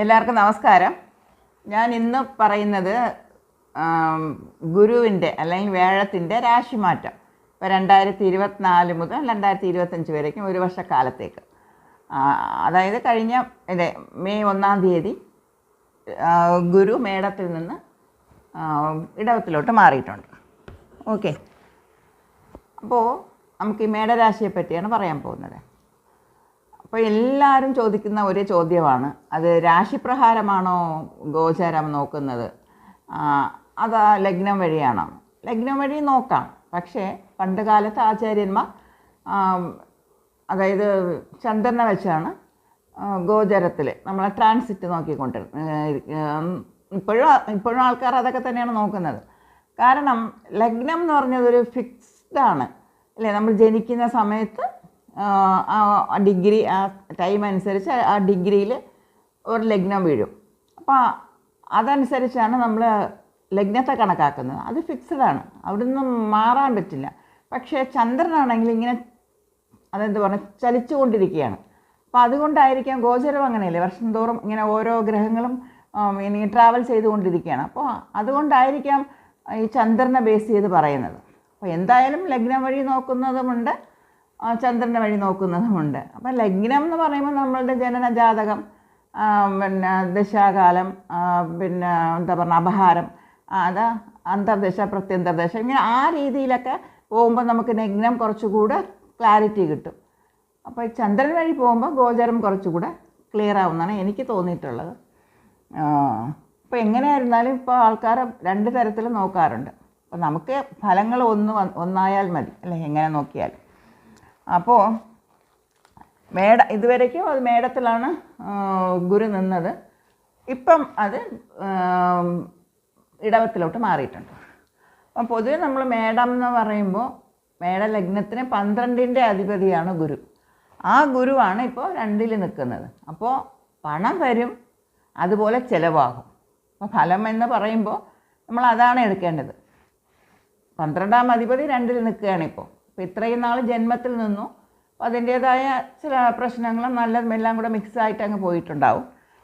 എല്ലാവർക്കും നമസ്കാരം. ഞാൻ ഇന്ന് പറയുന്നത് ഗുരുവിന്റെ അല്ലെങ്കിൽ വേഴത്തിന്റെ രാശിമാറ്റം. ഇപ്പോൾ രണ്ടായിരത്തി ഇരുപത്തിനാല് മുതൽ രണ്ടായിരത്തി ഇരുപത്തഞ്ച് വരേക്കും ഒരു വർഷക്കാലത്തേക്ക്. അതായത് കഴിഞ്ഞ ഇതേ മെയ് ഒന്നാം തീയതി ഗുരു മേടത്തിൽ നിന്ന് ഇടവത്തിലോട്ട് മാറിയിട്ടുണ്ട്. ഓക്കെ. അപ്പോൾ നമുക്ക് ഈ മേടരാശിയെ പറ്റിയാണ് പറയാൻ പോകുന്നത്. അപ്പോൾ എല്ലാവരും ചോദിക്കുന്ന ഒരേ ചോദ്യമാണ്. അത് രാശിപ്രഹാരമാണോ ഗോചാരം നോക്കുന്നത്? അത് ലഗ്നം വഴിയാണോ? ലഗ്നം വഴി നോക്കാം. പക്ഷേ പണ്ട് കാലത്ത് ആചാര്യന്മാർ അതായത് ചന്ദ്രനെ വെച്ചാണ് ഗോചരത്തിൽ നമ്മളെ ട്രാൻസിറ്റ് നോക്കിക്കൊണ്ട് ഇപ്പോഴും ഇപ്പോഴും ആൾക്കാർ അതൊക്കെ തന്നെയാണ് നോക്കുന്നത്. കാരണം ലഗ്നം എന്ന് പറഞ്ഞത് ഒരു ഫിക്സ്ഡ് ആണ്. അല്ലേ? നമ്മൾ ജനിക്കുന്ന സമയത്ത് ഡിഗ്രി ആ ടൈം അനുസരിച്ച് ആ ഡിഗ്രിയിൽ ഒരു ലഗ്നം വീഴും. അപ്പോൾ അതനുസരിച്ചാണ് നമ്മൾ ലഗ്നത്തെ കണക്കാക്കുന്നത്. അത് ഫിക്സഡ് ആണ്. നിന്നും മാറാൻ പറ്റില്ല. പക്ഷേ ചന്ദ്രനാണെങ്കിൽ ഇങ്ങനെ അതെന്ത് പറഞ്ഞാൽ ചലിച്ചുകൊണ്ടിരിക്കുകയാണ്. അപ്പോൾ അതുകൊണ്ടായിരിക്കാം ഗോചരം അങ്ങനെയല്ലേ? വർഷം തോറും ഇങ്ങനെ ഓരോ ഗ്രഹങ്ങളും ഇനി ട്രാവൽ ചെയ്തുകൊണ്ടിരിക്കുകയാണ്. അപ്പോൾ അതുകൊണ്ടായിരിക്കാം ഈ ചന്ദ്രനെ ബേസ് ചെയ്ത് പറയുന്നത്. അപ്പോൾ എന്തായാലും ലഗ്നം വഴി നോക്കുന്നതുമുണ്ട്. ആ, ചന്ദ്രനെ വഴി നോക്കുന്നതുമുണ്ട്. അപ്പം ലഗ്നം എന്ന് പറയുമ്പോൾ നമ്മളുടെ ജനന ജാതകം പിന്നെ ദശാകാലം പിന്നെ എന്താ പറയുക അപഹാരം അത് അന്തർദേശ പ്രത്യന്തർദശ ഇങ്ങനെ ആ രീതിയിലൊക്കെ പോകുമ്പോൾ നമുക്ക് ലഗ്നം കുറച്ചുകൂടെ ക്ലാരിറ്റി കിട്ടും. അപ്പോൾ ചന്ദ്രൻ വഴി പോകുമ്പോൾ ഗോചരം കുറച്ചുകൂടെ ക്ലിയർ ആവുന്നതാണ് എനിക്ക് തോന്നിയിട്ടുള്ളത്. അപ്പോൾ എങ്ങനെയായിരുന്നാലും ഇപ്പോൾ ആൾക്കാർ രണ്ട് തരത്തിൽ നോക്കാറുണ്ട്. അപ്പോൾ നമുക്ക് ഫലങ്ങൾ ഒന്ന് ഒന്നായാൽ മതി. അല്ലെ എങ്ങനെ നോക്കിയാൽ അപ്പോൾ മേട ഇതുവരേക്കും അത് മേടത്തിലാണ് ഗുരു നിന്നത്. ഇപ്പം അത് ഇടവത്തിലോട്ട് മാറിയിട്ടുണ്ട്. അപ്പം പൊതുവെ നമ്മൾ മേടം എന്ന് പറയുമ്പോൾ മേട ലഗ്നത്തിന് പന്ത്രണ്ടിന്റെ അധിപതിയാണ് ഗുരു. ആ ഗുരുവാണ് ഇപ്പോൾ രണ്ടിൽ നിൽക്കുന്നത് അപ്പോൾ പണം വരും അതുപോലെ ചിലവാകും. അപ്പോൾ ഫലം എന്ന് പറയുമ്പോൾ നമ്മൾ അതാണ് എടുക്കേണ്ടത്. പന്ത്രണ്ടാം അധിപതി രണ്ടിൽ നിൽക്കുകയാണ് അപ്പോൾ ഇത്രയും നാൾ ജന്മത്തിൽ നിന്നു. അപ്പോൾ അതിന്റേതായ ചില പ്രശ്നങ്ങളും നല്ലതും എല്ലാം കൂടെ മിക്സായിട്ട് അങ്ങ് പോയിട്ടുണ്ടാവും.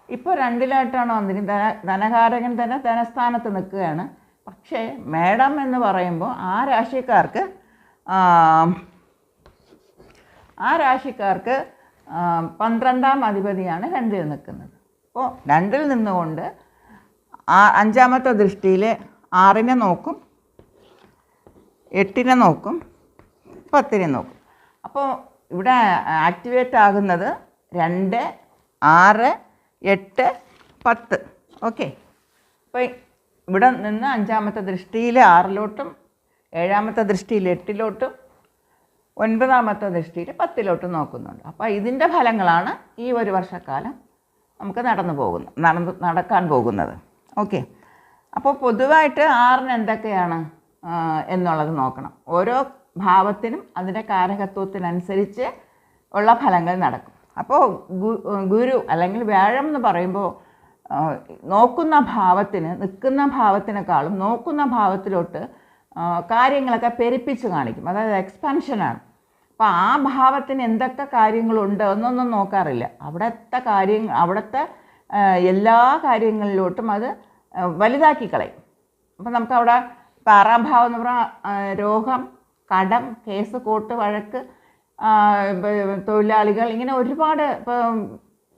ഇപ്പോൾ രണ്ടിലായിട്ടാണ് വന്നിരിക്കുന്നത്. ധന ധനകാരകൻ തന്നെ ധനസ്ഥാനത്ത് നിൽക്കുകയാണ്. പക്ഷേ മേഡം എന്ന് പറയുമ്പോൾ ആ രാശിക്കാർക്ക് ആ രാശിക്കാർക്ക് പന്ത്രണ്ടാം അധിപതിയാണ് രണ്ടിൽ നിൽക്കുന്നത്. അപ്പോൾ രണ്ടിൽ നിന്നുകൊണ്ട് ആ അഞ്ചാമത്തെ ദൃഷ്ടിയിൽ ആറിനെ നോക്കും എട്ടിനെ നോക്കും പത്തിനെ നോക്കും. അപ്പോൾ ഇവിടെ ആക്ടിവേറ്റ് ആകുന്നത് രണ്ട് ആറ് എട്ട് പത്ത്. ഓക്കെ. അപ്പോൾ ഇവിടെ നിന്ന് അഞ്ചാമത്തെ ദൃഷ്ടിയിൽ ആറിലോട്ടും ഏഴാമത്തെ ദൃഷ്ടിയിൽ എട്ടിലോട്ടും ഒൻപതാമത്തെ ദൃഷ്ടിയിൽ പത്തിലോട്ടും നോക്കുന്നുണ്ട്. അപ്പോൾ ഇതിന്റെ ഫലങ്ങളാണ് ഈ ഒരു വർഷക്കാലം നമുക്ക് നടന്നു പോകുന്നു നടന്ന് നടക്കാൻ പോകുന്നത്. ഓക്കെ. അപ്പോൾ പൊതുവായിട്ട് ആറിന് എന്തൊക്കെയാണ് എന്നുള്ളത് നോക്കണം. ഓരോ ഭാവത്തിനും അതിന്റെ കാരകത്വത്തിനനുസരിച്ച് ഉള്ള ഫലങ്ങൾ നടക്കും. അപ്പോൾ ഗുരു അല്ലെങ്കിൽ വ്യാഴം എന്ന് പറയുമ്പോൾ നോക്കുന്ന ഭാവത്തിന് നിൽക്കുന്ന ഭാവത്തിനേക്കാളും നോക്കുന്ന ഭാവത്തിലോട്ട് കാര്യങ്ങളൊക്കെ പെരുപ്പിച്ച് കാണിക്കും. അതായത് എക്സ്പാൻഷനാണ് അപ്പോൾ ആ ഭാവത്തിന് എന്തൊക്കെ കാര്യങ്ങളുണ്ട് എന്നൊന്നും നോക്കാറില്ല. അവിടുത്തെ കാര്യങ്ങൾ അവിടുത്തെ എല്ലാ കാര്യങ്ങളിലോട്ടും അത് വലുതാക്കി കളയും. അപ്പം നമുക്കവിടെ ഇപ്പം ആറാം ഭാവം എന്ന് പറഞ്ഞാൽ രോഗം കടം കേസ് കോട്ട് വഴക്ക് തൊഴിലാളികൾ ഇങ്ങനെ ഒരുപാട് ഇപ്പം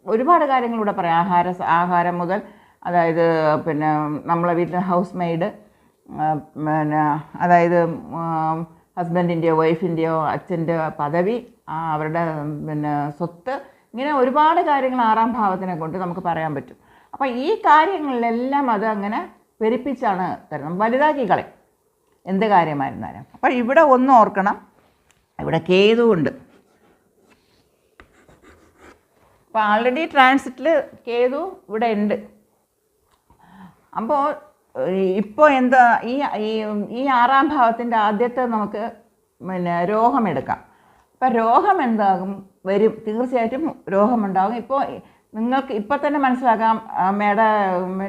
ഒരുപാട് കാര്യങ്ങളിവിടെ പറയാം. ആഹാര ആഹാരം മുതൽ അതായത് പിന്നെ നമ്മളെ വീട്ടിൽ ഹൗസ് മെയ്ഡ് പിന്നെ അതായത് ഹസ്ബൻഡിന്റെയോ വൈഫിന്റെയോ അച്ഛന്റെ പദവി അവരുടെ പിന്നെ സ്വത്ത് ഇങ്ങനെ ഒരുപാട് കാര്യങ്ങൾ ആറാം ഭാവത്തിനെ കൊണ്ട് നമുക്ക് പറയാൻ പറ്റും. അപ്പോൾ ഈ കാര്യങ്ങളിലെല്ലാം അത് അങ്ങനെ പെരുപ്പിച്ചാണ് തരുന്നത്. വലുതാക്കി കളയും എന്ത് കാര്യമായിരുന്നാലും. അപ്പോൾ ഇവിടെ ഒന്ന് ഓർക്കണം. ഇവിടെ കേതുവുണ്ട് അപ്പോൾ ആൾറെഡി ട്രാൻസിറ്റിൽ കേതു ഇവിടെ ഉണ്ട്. അപ്പോൾ ഇപ്പോൾ എന്താ ഈ ഈ ആറാം ഭാവത്തിന്റെ ആദ്യത്തെ നമുക്ക് പിന്നെ രോഗം എടുക്കാം അപ്പം രോഗം എന്താകും? വരും. തീർച്ചയായിട്ടും രോഗമുണ്ടാകും ഇപ്പോൾ നിങ്ങൾക്ക് ഇപ്പം തന്നെ മനസ്സിലാക്കാം. മേട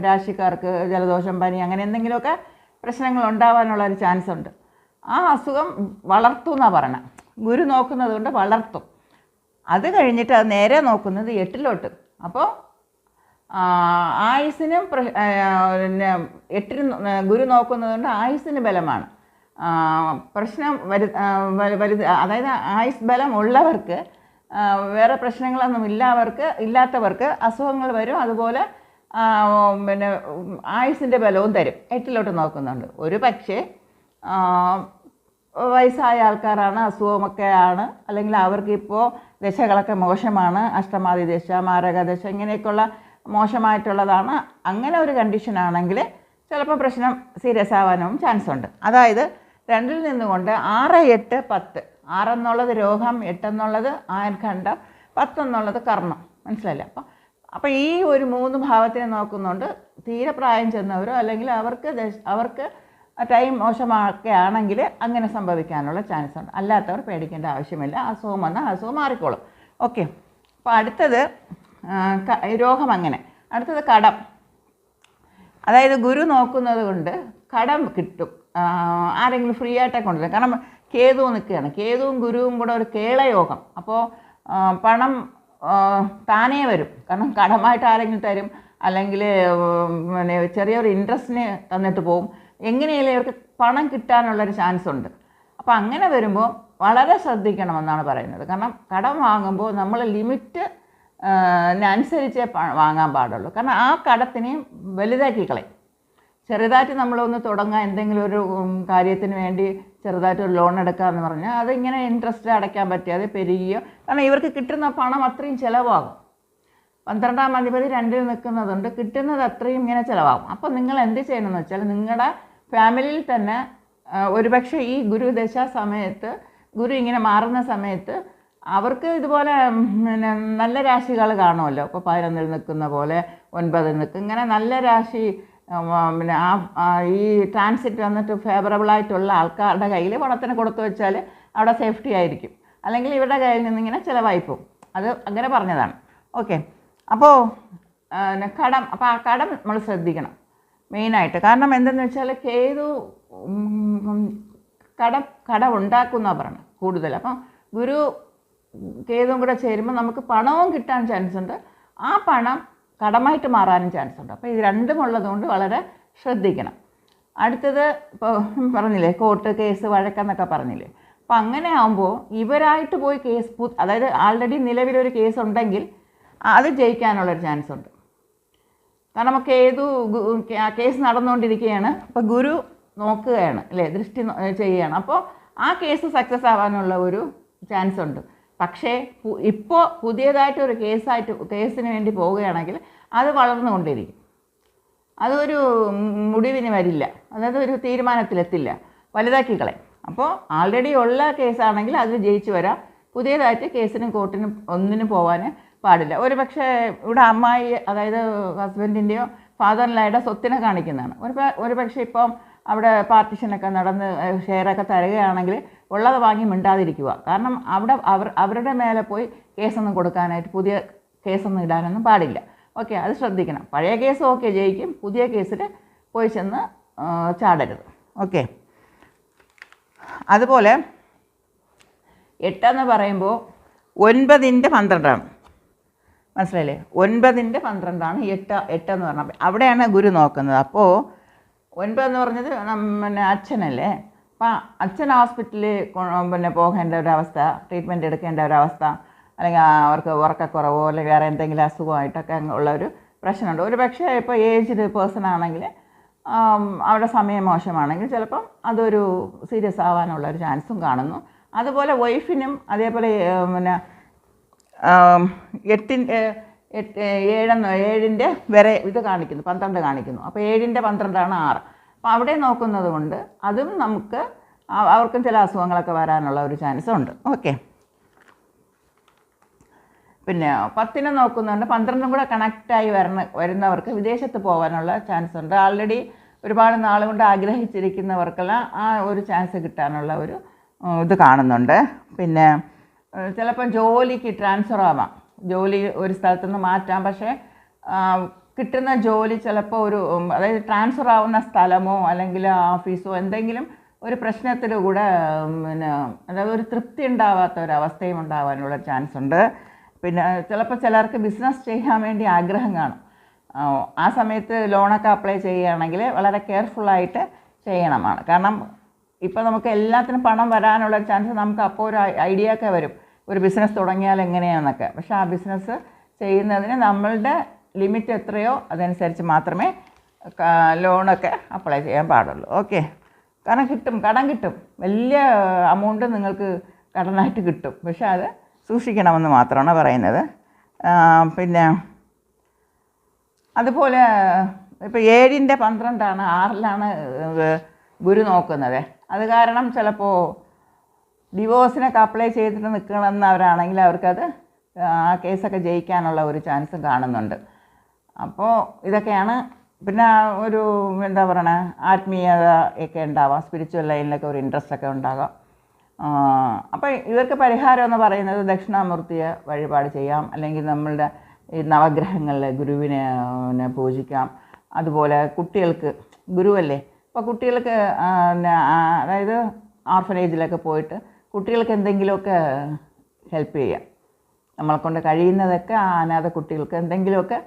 രാശിക്കാർക്ക് ജലദോഷം പനി അങ്ങനെ എന്തെങ്കിലുമൊക്കെ പ്രശ്നങ്ങൾ ഉണ്ടാവാനുള്ള ഒരു ചാൻസ് ഉണ്ട് ആ അസുഖം വളർത്തും എന്നാണ് പറയണത് ഗുരു നോക്കുന്നത് കൊണ്ട് വളർത്തും. അത് കഴിഞ്ഞിട്ട് അത് നേരെ നോക്കുന്നത് എട്ടിലോട്ട്. അപ്പോൾ ആയുസിനും പിന്നെ എട്ടിന് ഗുരു നോക്കുന്നത് കൊണ്ട് ആയുസിന് ബലമാണ് പ്രശ്നം വരു വരു അതായത് ആയുസ് ബലം ഉള്ളവർക്ക് വേറെ പ്രശ്നങ്ങളൊന്നും ഇല്ലാവർക്ക് ഇല്ലാത്തവർക്ക് അസുഖങ്ങൾ വരും. അതുപോലെ പിന്നെ ആയുസിന്റെ ബലവും തരും. എട്ടിലോട്ട് നോക്കുന്നുണ്ട്. ഒരു പക്ഷേ വയസ്സായ ആൾക്കാരാണ് അസുഖമൊക്കെ ആണ് അല്ലെങ്കിൽ അവർക്കിപ്പോൾ ദശകളൊക്കെ മോശമാണ് അഷ്ടമാതി ദശ മാരക ദശ ഇങ്ങനെയൊക്കെയുള്ള മോശമായിട്ടുള്ളതാണ്. അങ്ങനെ ഒരു കണ്ടീഷൻ ആണെങ്കിൽ ചിലപ്പോൾ പ്രശ്നം സീരിയസ് ആവാനും ചാൻസ് ഉണ്ട്. അതായത് രണ്ടിൽ നിന്നുകൊണ്ട് ആറ് എട്ട് പത്ത്. ആറെന്നുള്ളത് രോഗം എട്ടെന്നുള്ളത് ആയൻഖണ്ഡം പത്തെന്നുള്ളത് കർമ്മം. മനസ്സിലല്ലേ അപ്പം അപ്പോൾ ഈ ഒരു മൂന്ന് ഭാവത്തിനെ നോക്കുന്നുണ്ട്. തീരെ പ്രായം ചെന്നവരോ അല്ലെങ്കിൽ അവർക്ക് അവർക്ക് ടൈം മോശമൊക്കെ ആണെങ്കിൽ അങ്ങനെ സംഭവിക്കാനുള്ള ചാൻസ് ഉണ്ട്. അല്ലാത്തവർ പേടിക്കേണ്ട ആവശ്യമില്ല. അസുഖം വന്നാൽ അസുഖം മാറിക്കോളും. ഓക്കെ അപ്പോൾ അടുത്തത് രോഗം അങ്ങനെ. അടുത്തത് കടം. അതായത് ഗുരു നോക്കുന്നത് കൊണ്ട് കടം കിട്ടും. ആരെങ്കിലും ഫ്രീ ആയിട്ടേ കൊണ്ടുവരും. കാരണം കേതു നിൽക്കുകയാണ്. കേതുവും ഗുരുവും കൂടെ ഒരു കേളയോഗം. അപ്പോൾ പണം താനേ വരും. കാരണം കടമായിട്ട് ആരെങ്കിലും തരും. അല്ലെങ്കിൽ പിന്നെ ചെറിയൊരു ഇൻട്രസ്റ്റിന് തന്നിട്ട് പോകും എങ്ങനെയല്ലേ ഇവർക്ക് പണം കിട്ടാനുള്ളൊരു ചാൻസ് ഉണ്ട്. അപ്പോൾ അങ്ങനെ വരുമ്പോൾ വളരെ ശ്രദ്ധിക്കണമെന്നാണ് പറയുന്നത്. കാരണം കടം വാങ്ങുമ്പോൾ നമ്മൾ ലിമിറ്റ് അനുസരിച്ചേ വാങ്ങാൻ പാടുള്ളൂ. കാരണം ആ കടത്തിനെയും വലുതാക്കി കളയും. ചെറുതായിട്ട് നമ്മളൊന്ന് തുടങ്ങാൻ എന്തെങ്കിലും ഒരു കാര്യത്തിന് വേണ്ടി ചെറുതായിട്ട് ഒരു ലോൺ എടുക്കാമെന്ന് പറഞ്ഞാൽ അതിങ്ങനെ ഇൻട്രസ്റ്റ് അടയ്ക്കാൻ പറ്റാതെ പെരുകിയോ? കാരണം ഇവർക്ക് കിട്ടുന്ന പണം അത്രയും ചിലവാകും. പന്ത്രണ്ടാം അധിപതി രണ്ടിൽ നിൽക്കുന്നതുകൊണ്ട് കിട്ടുന്നത് അത്രയും ഇങ്ങനെ ചിലവാകും. അപ്പോൾ നിങ്ങൾ എന്ത് ചെയ്യണമെന്ന് വെച്ചാൽ നിങ്ങളുടെ ഫാമിലിയിൽ തന്നെ ഒരുപക്ഷെ ഈ ഗുരുദശ സമയത്ത് ഗുരു ഇങ്ങനെ മാറുന്ന സമയത്ത് അവർക്ക് ഇതുപോലെ പിന്നെ നല്ല രാശികൾ കാണുമല്ലോ. ഇപ്പോൾ പതിനൊന്നിൽ നിൽക്കുന്ന പോലെ ഒൻപതിൽ നിൽക്കും. ഇങ്ങനെ നല്ല രാശി പിന്നെ ആ ഈ ട്രാൻസിറ്റ് വന്നിട്ട് ഫേവറബിൾ ആയിട്ടുള്ള ആൾക്കാരുടെ കയ്യിൽ പണത്തിന് കൊടുത്തു വെച്ചാൽ അവിടെ സേഫ്റ്റി ആയിരിക്കും. അല്ലെങ്കിൽ ഇവരുടെ കയ്യിൽ നിന്നിങ്ങനെ ചിലവായി പോകും. അത് അങ്ങനെ പറഞ്ഞതാണ്. ഓക്കെ അപ്പോൾ കടം അപ്പോൾ ആ കടം നമ്മൾ ശ്രദ്ധിക്കണം. മെയിനായിട്ട് കാരണം എന്തെന്ന് വെച്ചാൽ കേതു കട കടം ഉണ്ടാക്കുന്ന പറയണം കൂടുതൽ. അപ്പം ഗുരു കേതും കൂടെ ചേരുമ്പോൾ നമുക്ക് പണവും കിട്ടാൻ ചാൻസ് ഉണ്ട്. ആ പണം കടമായിട്ട് മാറാനും ചാൻസ് ഉണ്ട്. അപ്പോൾ ഇത് രണ്ടും ഉള്ളതുകൊണ്ട് വളരെ ശ്രദ്ധിക്കണം. അടുത്തത് ഇപ്പോൾ പറഞ്ഞില്ലേ കോർട്ട് കേസ് വഴക്കെന്നൊക്കെ പറഞ്ഞില്ലേ. അപ്പം അങ്ങനെ ആകുമ്പോൾ ഇവരായിട്ട് പോയി കേസ് അതായത് ആൾറെഡി നിലവിലൊരു കേസ് ഉണ്ടെങ്കിൽ അത് ജയിക്കാനുള്ളൊരു ചാൻസ് ഉണ്ട്. കാരണം നമുക്ക് ഏതു കേസ് നടന്നുകൊണ്ടിരിക്കുകയാണ്. അപ്പോൾ ഗുരു നോക്കുകയാണ് അല്ലേ? ദൃഷ്ടി ചെയ്യുകയാണ്. അപ്പോൾ ആ കേസ് സക്സസ് ആവാനുള്ള ഒരു ചാൻസ് ഉണ്ട്. പക്ഷേ ഇപ്പോൾ പുതിയതായിട്ട് ഒരു കേസായിട്ട് കേസിന് വേണ്ടി പോവുകയാണെങ്കിൽ അത് വളർന്നുകൊണ്ടിരിക്കും. അതൊരു മുടിവിന് വരില്ല. അതായത് ഒരു തീരുമാനത്തിലെത്തില്ല. വലുതാക്കി കളയും അപ്പോൾ ആൾറെഡി ഉള്ള കേസാണെങ്കിൽ അത് ജയിച്ചു വരാം. പുതിയതായിട്ട് കേസിനും കോർട്ടിനും ഒന്നിനും പോകാൻ പാടില്ല. ഒരു പക്ഷേ ഇവിടെ അമ്മായി അതായത് ഹസ്ബൻഡിന്റെയോ ഫാദറിലായുടെ സ്വത്തിനെ കാണിക്കുന്നതാണ്. ഒരു ഒരു പക്ഷേ ഇപ്പം അവിടെ പാർട്ടിഷനൊക്കെ നടന്ന് ഷെയറൊക്കെ തരികയാണെങ്കിൽ ഉള്ളത് വാങ്ങി മിണ്ടാതിരിക്കുക. കാരണം അവിടെ അവർ അവരുടെ മേലെ പോയി കേസൊന്നും കൊടുക്കാനായിട്ട് പുതിയ കേസൊന്നും ഇടാനൊന്നും പാടില്ല. ഓക്കെ അത് ശ്രദ്ധിക്കണം. പഴയ കേസ് ഓക്കെ ജയിക്കും. പുതിയ കേസിൽ പോയി ചെന്ന് ചാടരുത്. ഓക്കെ. അതുപോലെ എട്ടെന്ന് പറയുമ്പോൾ ഒൻപതിന്റെ പന്ത്രണ്ടാണ് മനസ്സിലായില്ലേ? ഒൻപതിന്റെ പന്ത്രണ്ടാണ് എട്ട് എട്ടെന്ന് പറഞ്ഞാൽ അവിടെയാണ് ഗുരു നോക്കുന്നത്. അപ്പോൾ ഒൻപതെന്ന് പറഞ്ഞത് പിന്നെ അച്ഛനല്ലേ? അപ്പം അച്ഛൻ ഹോസ്പിറ്റലിൽ പിന്നെ പോകേണ്ട ഒരവസ്ഥ ട്രീറ്റ്മെന്റ് എടുക്കേണ്ട ഒരവസ്ഥ അല്ലെങ്കിൽ അവർക്ക് ഉറക്കക്കുറവോ അല്ലെങ്കിൽ വേറെ എന്തെങ്കിലും അസുഖമായിട്ടൊക്കെ ഉള്ള ഒരു പ്രശ്നമുണ്ട്. ഒരു പക്ഷേ ഇപ്പോൾ ഏജ്ഡ് പേഴ്സൺ ആണെങ്കിൽ ആം, അവിടെ സമയം മോശമാണെങ്കിൽ ചിലപ്പം അതൊരു സീരിയസ് ആവാനുള്ള ഒരു ചാൻസും കാണുന്നു. അതുപോലെ വൈഫിനും അതേപോലെ പിന്നെ എട്ടിന്റെ എട്ട് ഏഴെന്ന് ഏഴിന്റെ വരെ ഇത് കാണിക്കുന്നു പന്ത്രണ്ട് കാണിക്കുന്നു. അപ്പോൾ ഏഴിന്റെ പന്ത്രണ്ടാണ് ആറ്. അപ്പോൾ അവിടെ നോക്കുന്നത് കൊണ്ട് അതും നമുക്ക് അവർക്കും ചില അസുഖങ്ങളൊക്കെ വരാനുള്ള ഒരു ചാൻസ് ഉണ്ട്. ഓക്കെ പിന്നെ പത്തിനെ നോക്കുന്നുണ്ട് പന്ത്രണ്ടും കൂടെ കണക്റ്റായി വരണ വരുന്നവർക്ക് വിദേശത്ത് പോകാനുള്ള ചാൻസ് ഉണ്ട്. ആൾറെഡി ഒരുപാട് നാളുകൊണ്ട് കൊണ്ട് ആഗ്രഹിച്ചിരിക്കുന്നവർക്കെല്ലാം ആ ഒരു ചാൻസ് കിട്ടാനുള്ള ഒരു ഇത് കാണുന്നുണ്ട്. പിന്നെ ചിലപ്പം ജോലിക്ക് ട്രാൻസ്ഫർ ആവാം. ജോലി ഒരു സ്ഥലത്തു നിന്ന് മാറ്റാം. പക്ഷേ കിട്ടുന്ന ജോലി ചിലപ്പോൾ ഒരു അതായത് ട്രാൻസ്ഫർ ആവുന്ന സ്ഥലമോ അല്ലെങ്കിൽ ഓഫീസോ എന്തെങ്കിലും ഒരു പ്രശ്നത്തിൽ കൂടെ പിന്നെ അതായത് ഒരു തൃപ്തി ഉണ്ടാവാത്ത ഒരു അവസ്ഥയും ഉണ്ടാവാനുള്ള ചാൻസ് ഉണ്ട്. പിന്നെ ചിലപ്പോൾ ചിലർക്ക് ബിസിനസ് ചെയ്യാൻ വേണ്ടി ആഗ്രഹം കാണും. ആ സമയത്ത് ലോണൊക്കെ അപ്ലൈ ചെയ്യുകയാണെങ്കിൽ വളരെ കെയർഫുള്ളായിട്ട് ചെയ്യണമാണ്. കാരണം ഇപ്പോൾ നമുക്ക് എല്ലാത്തിനും പണം വരാനുള്ള ചാൻസ് നമുക്ക് അപ്പോൾ ഒരു ഐഡിയ ഒക്കെ വരും. ഒരു ബിസിനസ് തുടങ്ങിയാൽ എങ്ങനെയാണെന്നൊക്കെ പക്ഷേ ആ ബിസിനസ് ചെയ്യുന്നതിന് നമ്മളുടെ ലിമിറ്റ് എത്രയോ അതനുസരിച്ച് മാത്രമേ ലോണൊക്കെ അപ്ലൈ ചെയ്യാൻ പാടുള്ളൂ. ഓക്കെ കാരണം കിട്ടും കടം കിട്ടും. വലിയ അമൗണ്ട് നിങ്ങൾക്ക് കടനായിട്ട് കിട്ടും. പക്ഷേ അത് സൂക്ഷിക്കണമെന്ന് മാത്രമാണ് പറയുന്നത്. പിന്നെ അതുപോലെ ഇപ്പോൾ ഏഴിന്റെ പന്ത്രണ്ടാണ് ആറിലാണ് ഗുരു നോക്കുന്നത്. അത് കാരണം ചിലപ്പോൾ ഡിവോഴ്സിനൊക്കെ അപ്ലൈ ചെയ്തിട്ട് നിൽക്കണമെന്നവരാണെങ്കിൽ അവർക്കത് ആ കേസൊക്കെ ജയിക്കാനുള്ള ഒരു ചാൻസും കാണുന്നുണ്ട്. അപ്പോൾ ഇതൊക്കെയാണ്. പിന്നെ ഒരു എന്താ പറയണ ആത്മീയത ഒക്കെ ഉണ്ടാവാം. സ്പിരിച്വൽ ലൈനിലൊക്കെ ഒരു ഇൻട്രസ്റ്റ് ഒക്കെ ഉണ്ടാകാം അപ്പോൾ ഇവർക്ക് പരിഹാരം എന്ന് പറയുന്നത് ദക്ഷിണാമൂർത്തിയെ വഴിപാട് ചെയ്യാം. അല്ലെങ്കിൽ നമ്മളുടെ ഈ നവഗ്രഹങ്ങളിലെ ഗുരുവിനെ പൂജിക്കാം. അതുപോലെ കുട്ടികൾക്ക് ഗുരുവല്ലേ? അപ്പോൾ കുട്ടികൾക്ക് അതായത് ഓർഫനേജിലൊക്കെ പോയിട്ട് കുട്ടികൾക്ക് എന്തെങ്കിലുമൊക്കെ ഹെൽപ്പ് ചെയ്യാം. നമ്മളെ കൊണ്ട് കഴിയുന്നതൊക്കെ ആ അനാഥ കുട്ടികൾക്ക് എന്തെങ്കിലുമൊക്കെ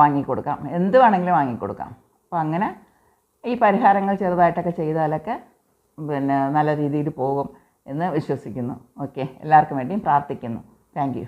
വാങ്ങിക്കൊടുക്കാം. എന്ത് വേണമെങ്കിലും വാങ്ങിക്കൊടുക്കാം. അപ്പോൾ അങ്ങനെ ഈ പരിഹാരങ്ങൾ ചെറുതായിട്ടൊക്കെ ചെയ്താലൊക്കെ പിന്നെ നല്ല രീതിയിൽ പോകും എന്ന് വിശ്വസിക്കുന്നു. ഓക്കെ എല്ലാവർക്കും വേണ്ടിയും പ്രാർത്ഥിക്കുന്നു. താങ്ക്